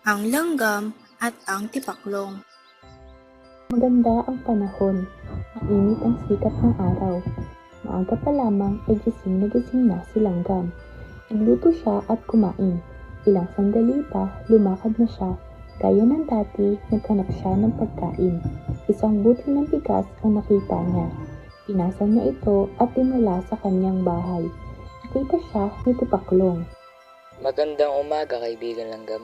ang langgam at ang tipaklong. Maganda ang panahon. Mainit ang sikat ng araw. Maaga pa lamang ay gising na gising na si Langgam. Nagluto siya at kumain. Ilang sandali pa, lumakad na siya. Gaya ng dati, naghanap siya ng pagkain. Isang butil ng bigas ang nakita niya. Pinasan niya ito at dinala sa kanyang bahay. Nakita siya ni Tipaklong. Magandang umaga, kaibigan langgam.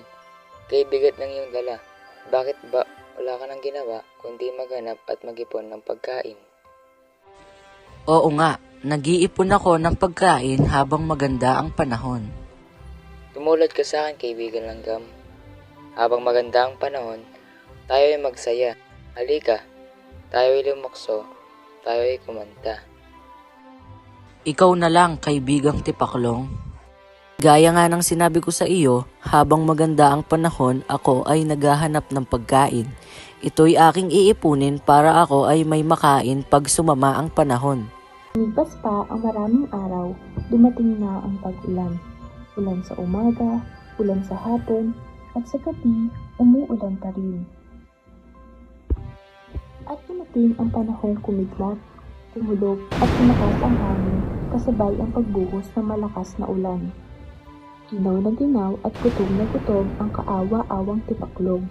Kay bigat ng iyong dala. Bakit ba wala ka nang ginawa kundi maghanap at mag-ipon ng pagkain? Oo nga, nag-iipon ako ng pagkain habang maganda ang panahon. Tumulad ka sa akin, kaibigan langgam. Habang maganda ang panahon, tayo ay magsaya. Halika, tayo ay lumukso, tayo ay kumanta. Ikaw na lang, kaibigang tipaklong. Gaya nga ng sinabi ko sa iyo, habang maganda ang panahon, ako ay naghahanap ng pagkain. Ito'y aking iipunin para ako ay may makain pag sumama ang panahon. Lumipas pa ang maraming araw, dumating na ang pag-ulan. Ulan sa umaga, ulan sa hapon, at sa gabi, umuulan pa rin. At dumating ang panahong kumidlat, tumulog at tumakas ang hangin kasabay ang pagbuhos ng malakas na ulan. Ginaw na ginaw at gutom na gutom ang kaawa-awang tipaklong.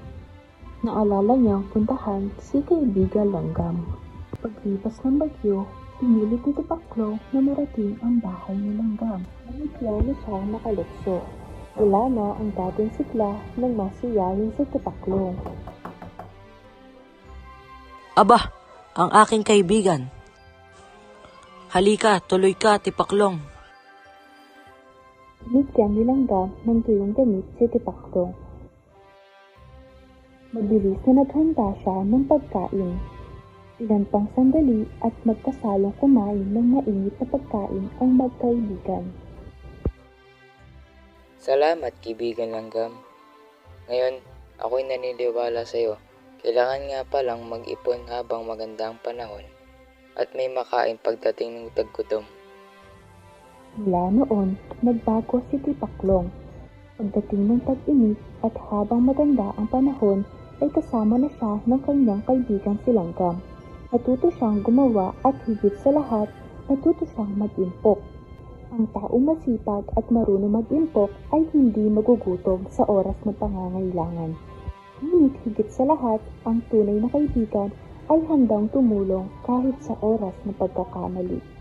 Naalala niyang puntahan si kaibigan Langgam. Paglipas ng bagyo, pinilit ni Tipaklong na marating ang bahay ni Langgam. Nangitla na siya nakalukso. Wala na ang dating sigla ng masiyahin sa Tipaklong. Aba, ang aking kaibigan. Halika, tuloy ka, tipaklong. Binigyan ni Langgam ng tuyong damit si Tipaklong. Mabilis na naghanda siya ng pagkain. Ilan pang sandali at magkasalong kumain ng mainit na pagkain ang magkaibigan. Salamat, kaibigan langgam. Ngayon, ako'y naniniwala sa iyo. Kailangan nga palang mag-ipon habang maganda ang panahon at may makain pagdating ng taggutom. Mula noon, nagbago si Tipaklong. Pagdating ng tag-init at habang maganda ang panahon, ay kasama na siya ng kanyang kaibigan si Langgam. Natuto siyang gumawa at higit sa lahat, natuto siyang mag-impok. Ang taong masipag at marunong mag-impok ay hindi magugutom sa oras ng pangangailangan. Ngunit higit sa lahat, ang tunay na kaibigan ay handang tumulong kahit sa oras ng pagkakamali.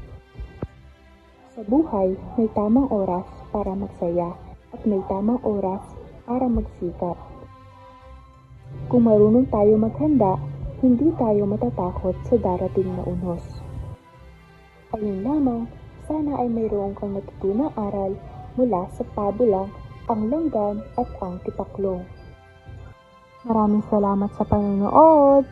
Sa buhay, may tamang oras para magsaya at may tamang oras para magsikap. Kung marunong tayo maghanda, hindi tayo matatakot sa darating na unos. Ayun lamang, sana ay mayroon kang natutunang aral mula sa pabulang ang langgam at ang tipaklong. Maraming salamat sa panonood!